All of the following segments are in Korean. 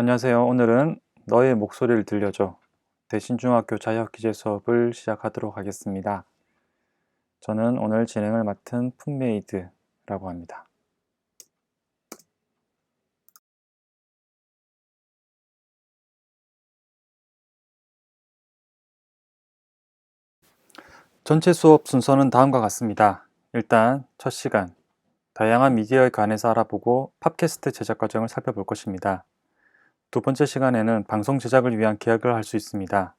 안녕하세요. 오늘은 너의 목소리를 들려줘 대신중학교 자유학기제 수업을 시작하도록 하겠습니다. 저는 오늘 진행을 맡은 풋메이드라고 합니다. 전체 수업 순서는 다음과 같습니다. 일단 첫 시간, 다양한 미디어에 관해서 알아보고 팟캐스트 제작 과정을 살펴볼 것입니다. 두 번째 시간에는 방송 제작을 위한 계약을 할 수 있습니다.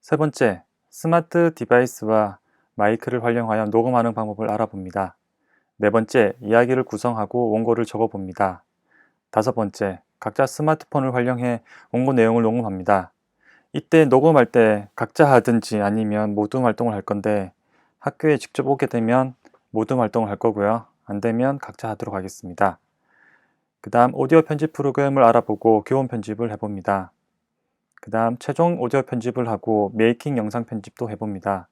세 번째, 스마트 디바이스와 마이크를 활용하여 녹음하는 방법을 알아봅니다. 네 번째, 이야기를 구성하고 원고를 적어봅니다. 다섯 번째, 각자 스마트폰을 활용해 원고 내용을 녹음합니다. 이때 녹음할 때 각자 하든지 아니면 모둠 활동을 할 건데 학교에 직접 오게 되면 모둠 활동을 할 거고요. 안 되면 각자 하도록 하겠습니다. 그 다음 오디오 편집 프로그램을 알아보고 교원 편집을 해봅니다. 그 다음 최종 오디오 편집을 하고 메이킹 영상 편집도 해봅니다.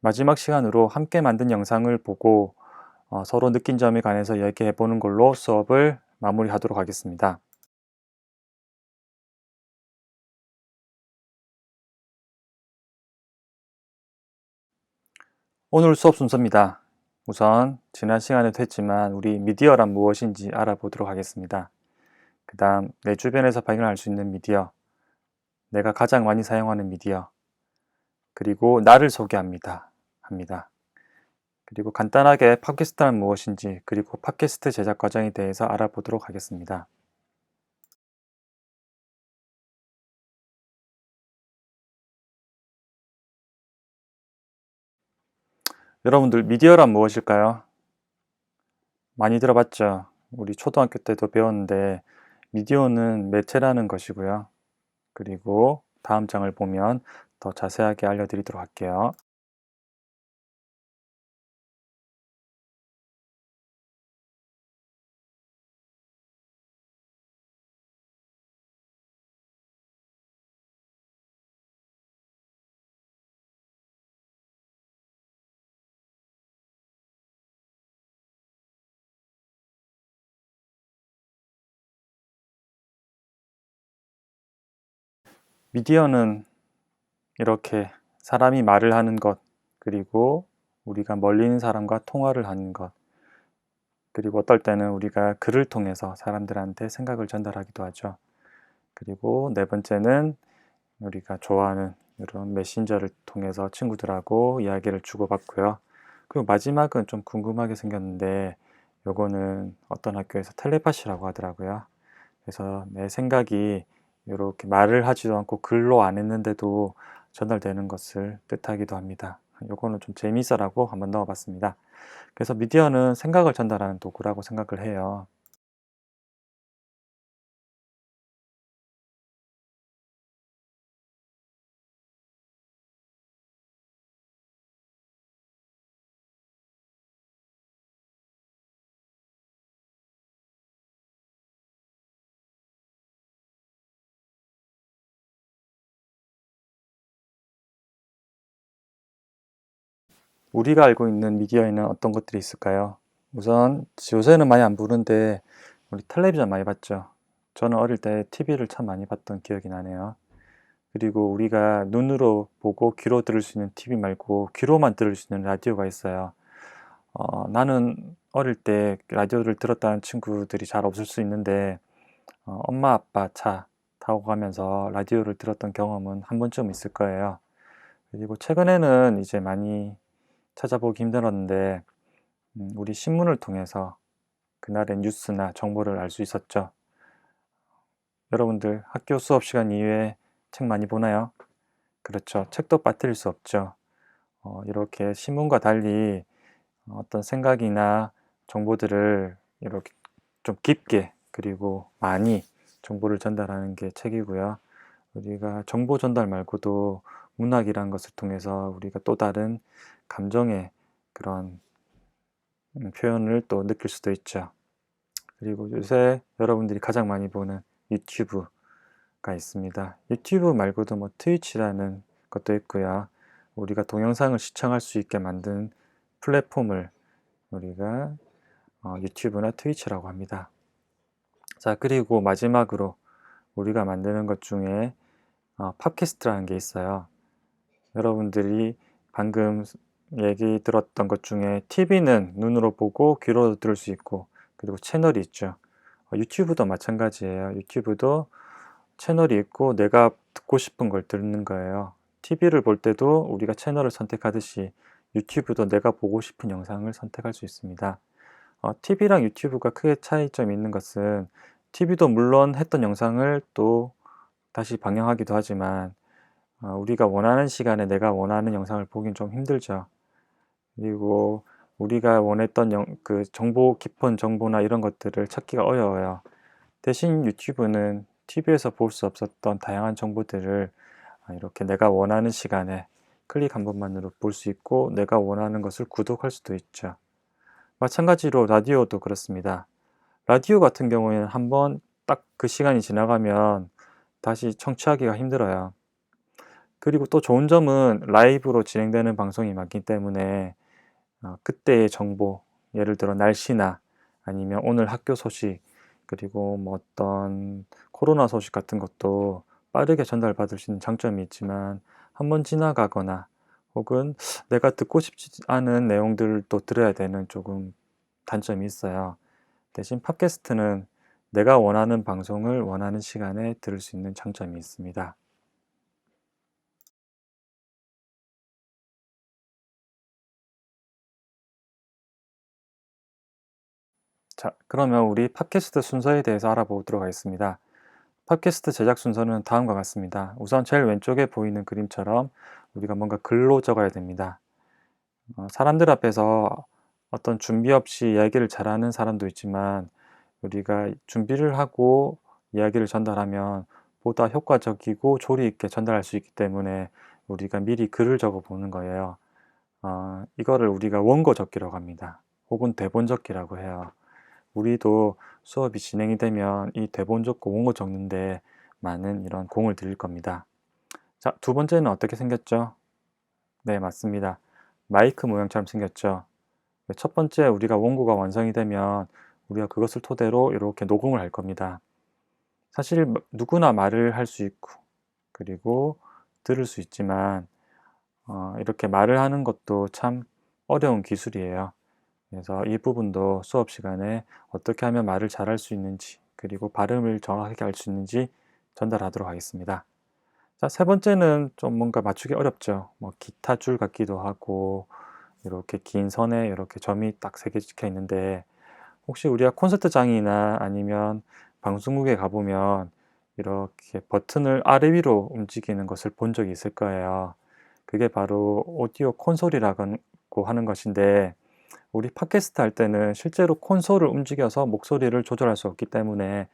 마지막 시간으로 함께 만든 영상을 보고 어, 서로 느낀 점에 관해서 이야기해 보는 걸로 수업을 마무리하도록 하겠습니다. 오늘 수업 순서입니다. 우선 지난 시간에도 했지만 우리 미디어란 무엇인지 알아보도록 하겠습니다. 그 다음 내 주변에서 발견할 수 있는 미디어, 내가 가장 많이 사용하는 미디어, 그리고 나를 소개합니다. 합니다. 그리고 간단하게 팟캐스트란 무엇인지, 그리고 팟캐스트 제작 과정에 대해서 알아보도록 하겠습니다. 여러분들 미디어란 무엇일까요? 많이 들어봤죠? 우리 초등학교 때도 배웠는데 미디어는 매체라는 것이고요. 그리고 다음 장을 보면 더 자세하게 알려드리도록 할게요. 미디어는 이렇게 사람이 말을 하는 것, 그리고 우리가 멀리 있는 사람과 통화를 하는 것, 그리고 어떨 때는 우리가 글을 통해서 사람들한테 생각을 전달하기도 하죠. 그리고 네 번째는 우리가 좋아하는 이런 메신저를 통해서 친구들하고 이야기를 주고받고요. 그리고 마지막은 좀 궁금하게 생겼는데 요거는 어떤 학교에서 텔레파시라고 하더라고요. 그래서 내 생각이 이렇게 말을 하지도 않고 글로 안 했는데도 전달되는 것을 뜻하기도 합니다. 요거는 좀 재미있어라고 한번 넣어봤습니다. 그래서 미디어는 생각을 전달하는 도구라고 생각을 해요. 우리가 알고 있는 미디어에는 어떤 것들이 있을까요? 우선 요새는 많이 안 보는데 우리 텔레비전 많이 봤죠. 저는 어릴 때 TV를 참 많이 봤던 기억이 나네요. 그리고 우리가 눈으로 보고 귀로 들을 수 있는 TV 말고 귀로만 들을 수 있는 라디오가 있어요. 어, 나는 어릴 때 라디오를 들었다는 친구들이 잘 없을 수 있는데 어, 엄마 아빠 차 타고 가면서 라디오를 들었던 경험은 한 번쯤 있을 거예요. 그리고 최근에는 이제 많이 찾아보기 힘들었는데 음, 우리 신문을 통해서 그날의 뉴스나 정보를 알 수 있었죠. 여러분들 학교 수업 시간 이후에 책 많이 보나요? 그렇죠. 책도 빠뜨릴 수 없죠. 어, 이렇게 신문과 달리 어떤 생각이나 정보들을 이렇게 좀 깊게 그리고 많이 정보를 전달하는 게 책이고요. 우리가 정보 전달 말고도 문학이란 것을 통해서 우리가 또 다른 감정의 그런 음, 표현을 또 느낄 수도 있죠. 그리고 요새 여러분들이 가장 많이 보는 유튜브가 있습니다. 유튜브 말고도 뭐 트위치라는 것도 있고요. 우리가 동영상을 시청할 수 있게 만든 플랫폼을 우리가 어, 유튜브나 트위치라고 합니다. 자, 그리고 마지막으로 우리가 만드는 것 중에 어, 팟캐스트라는 게 있어요. 여러분들이 방금 얘기 들었던 것 중에 TV는 눈으로 보고 귀로 들을 수 있고 그리고 채널이 있죠. 어, 유튜브도 마찬가지예요. 유튜브도 채널이 있고 내가 듣고 싶은 걸 듣는 거예요. TV를 볼 때도 우리가 채널을 선택하듯이 유튜브도 내가 보고 싶은 영상을 선택할 수 있습니다. 어, TV랑 유튜브가 크게 차이점이 있는 것은 TV도 물론 했던 영상을 또 다시 방영하기도 하지만 어, 우리가 원하는 시간에 내가 원하는 영상을 보긴 좀 힘들죠. 그리고 우리가 원했던 영, 그 정보 깊은 정보나 이런 것들을 찾기가 어려워요. 대신 유튜브는 TV에서 볼 수 없었던 다양한 정보들을 아, 이렇게 내가 원하는 시간에 클릭 한 번만으로 볼 수 있고 내가 원하는 것을 구독할 수도 있죠. 마찬가지로 라디오도 그렇습니다. 라디오 같은 경우에는 한번 딱 그 시간이 지나가면 다시 청취하기가 힘들어요. 그리고 또 좋은 점은 라이브로 진행되는 방송이 많기 때문에 어, 그때의 정보, 예를 들어 날씨나 아니면 오늘 학교 소식, 그리고 뭐 어떤 코로나 소식 같은 것도 빠르게 전달받을 수 있는 장점이 있지만 한번 지나가거나 혹은 내가 듣고 싶지 않은 내용들도 들어야 되는 조금 단점이 있어요. 대신 팟캐스트는 내가 원하는 방송을 원하는 시간에 들을 수 있는 장점이 있습니다. 자, 그러면 우리 팟캐스트 순서에 대해서 알아보도록 하겠습니다. 팟캐스트 제작 순서는 다음과 같습니다. 우선 제일 왼쪽에 보이는 그림처럼 우리가 뭔가 글로 적어야 됩니다. 어, 사람들 앞에서 어떤 준비 없이 이야기를 잘하는 사람도 있지만 우리가 준비를 하고 이야기를 전달하면 보다 효과적이고 조리 있게 전달할 수 있기 때문에 우리가 미리 글을 적어 보는 거예요. 어, 이거를 우리가 원고 적기라고 합니다. 혹은 대본 적기라고 해요. 우리도 수업이 진행이 되면 이 대본 적고 원고 적는데 많은 이런 공을 들일 겁니다. 자, 두 번째는 어떻게 생겼죠? 네, 맞습니다. 마이크 모양처럼 생겼죠. 첫 번째 우리가 원고가 완성이 되면 우리가 그것을 토대로 이렇게 녹음을 할 겁니다. 사실 누구나 말을 할 수 있고 그리고 들을 수 있지만 어, 이렇게 말을 하는 것도 참 어려운 기술이에요. 그래서 이 부분도 수업 시간에 어떻게 하면 말을 잘할 수 있는지 그리고 발음을 정확하게 할수 있는지 전달하도록 하겠습니다. 자, 세 번째는 좀 뭔가 맞추기 어렵죠. 뭐 기타 줄 같기도 하고 이렇게 긴 선에 이렇게 점이 딱 세 개 찍혀 있는데 혹시 우리가 콘서트장이나 아니면 방송국에 가보면 이렇게 버튼을 아래 위로 움직이는 것을 본 적이 있을 거예요. 그게 바로 오디오 콘솔이라고 하는 것인데 우리 팟캐스트 할 때는 실제로 콘솔을 움직여서 목소리를 조절할 수 없기 때문에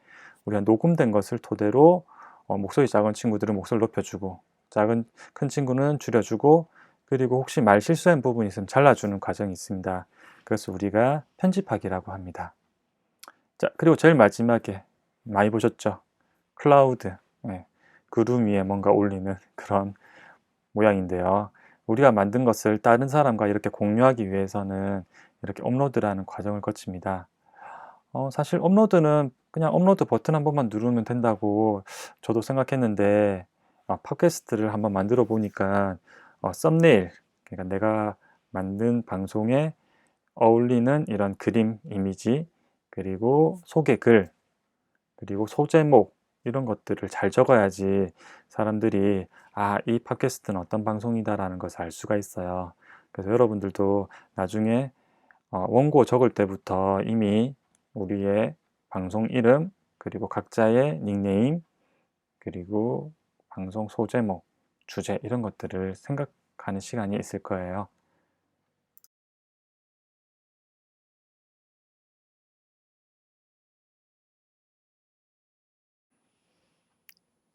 우리가 녹음된 것을 토대로 어, 목소리 작은 친구들은 목소리를 높여주고 작은 큰 친구는 줄여주고 그리고 혹시 말 실수한 부분이 있으면 잘라주는 과정이 있습니다. 그래서 우리가 편집하기라고 합니다. 자 그리고 제일 마지막에 많이 보셨죠? 클라우드 네, 구름 위에 뭔가 올리는 그런 모양인데요. 우리가 만든 것을 다른 사람과 이렇게 공유하기 위해서는 이렇게 업로드라는 과정을 거칩니다. 어, 사실 업로드는 그냥 업로드 버튼 한 번만 누르면 된다고 저도 생각했는데 어, 팟캐스트를 한번 만들어 보니까 어, 썸네일 그러니까 내가 만든 방송에 어울리는 이런 그림 이미지 그리고 소개 글 그리고 소제목 이런 것들을 잘 적어야지 사람들이 아, 이 팟캐스트는 어떤 방송이다라는 것을 알 수가 있어요. 그래서 여러분들도 나중에 어, 원고 적을 때부터 이미 우리의 방송 이름 그리고 각자의 닉네임 그리고 방송 소제목 주제 이런 것들을 생각하는 시간이 있을 거예요.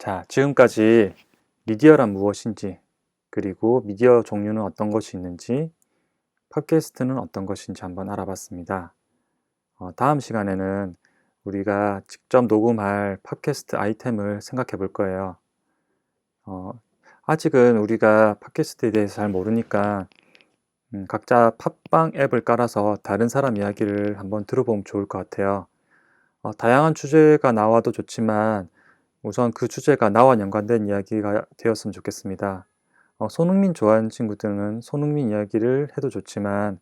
자, 지금까지 미디어란 무엇인지, 그리고 미디어 종류는 어떤 것이 있는지, 팟캐스트는 어떤 것인지 한번 알아봤습니다. 어, 다음 시간에는 우리가 직접 녹음할 팟캐스트 아이템을 생각해 볼 거예요. 어, 아직은 우리가 팟캐스트에 대해서 잘 모르니까 음, 각자 팟빵 앱을 깔아서 다른 사람 이야기를 한번 들어보면 좋을 것 같아요. 어, 다양한 주제가 나와도 좋지만 우선 그 주제가 나와 연관된 이야기가 되었으면 좋겠습니다. 어, 손흥민 좋아하는 친구들은 손흥민 이야기를 해도 좋지만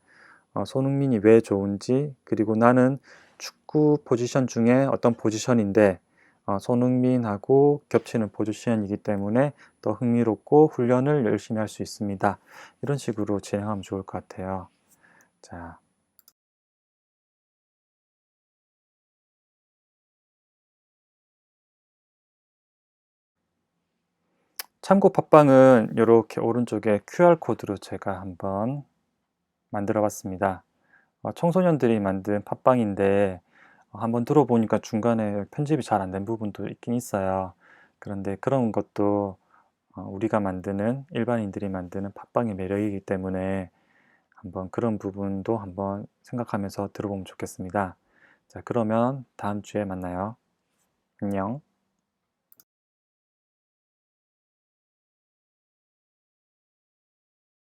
어, 손흥민이 왜 좋은지 그리고 나는 축구 포지션 중에 어떤 포지션인데 어, 손흥민하고 겹치는 포지션이기 때문에 더 흥미롭고 훈련을 열심히 할 수 있습니다. 이런 식으로 진행하면 좋을 것 같아요. 자, 참고 팟빵은 이렇게 오른쪽에 QR코드로 제가 한번 만들어 봤습니다. 어, 청소년들이 만든 팟빵인데 어, 한번 들어보니까 중간에 편집이 잘 안 된 부분도 있긴 있어요. 그런데 그런 것도 어, 우리가 만드는 일반인들이 만드는 팟빵의 매력이기 때문에 한번 그런 부분도 한번 생각하면서 들어보면 좋겠습니다. 자, 그러면 다음 주에 만나요. 안녕.